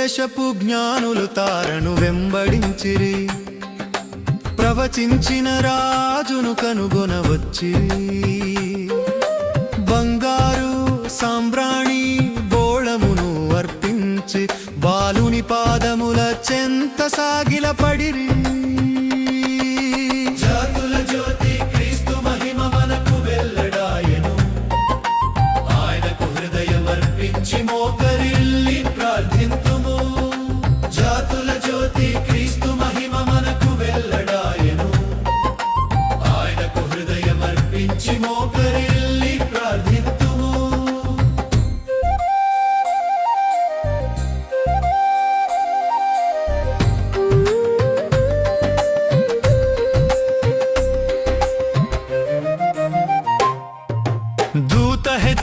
దేశపు జ్ఞానులు తారను వెంబడించిరి. ప్రవచించిన రాజును కనుగొనవచ్చి బంగారు సాంబ్రాణి బోళమును అర్పించి బాలుని పాదముల చెంత సాగిల పడిరి. జాతుల జ్యోతి క్రీస్తు మహిమ మనకు ఆయనకు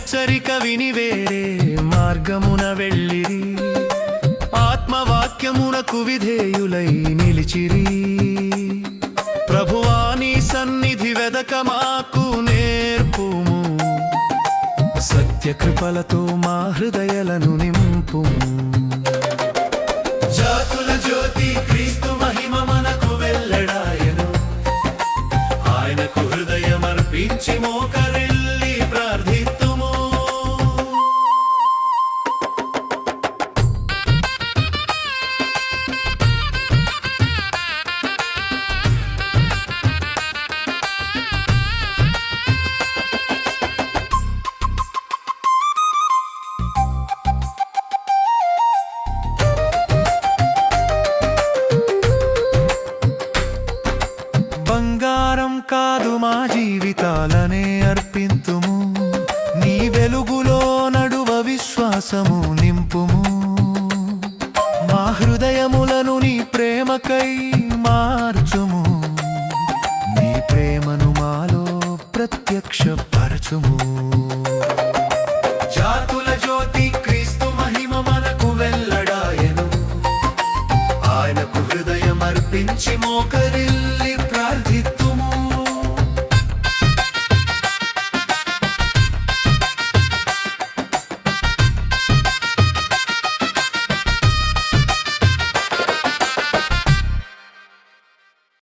హెచ్చరిక విని వేరే మార్గమున వెళ్ళిరి. ఆత్మవాక్యమునకు విధేయులై నిలిచిరి. ప్రభువాని సన్నిధి వెదక మాకు నేర్పుము. సత్య కృపలతో మా హృదయలను నింపు జాతుల జ్యోతి క్రీస్తు మహిమ మనకు వెళ్ళడాయను ఆయనకు హృదయమర్పించి మోకరిల్లి ఆహారం కాదు మా జీవితాలనే అర్పింతుము. నీ వెలుగులో నడువ విశ్వాసము నింపుము. మా హృదయములను నీ ప్రేమకై మార్చుము. నీ ప్రేమను మాలో ప్రత్యక్షపరచుము. జాతుల జ్యోతి క్రీస్తు మహిమ మనకు ఆయనకు హృదయం అర్పించి మోకరిల్లు.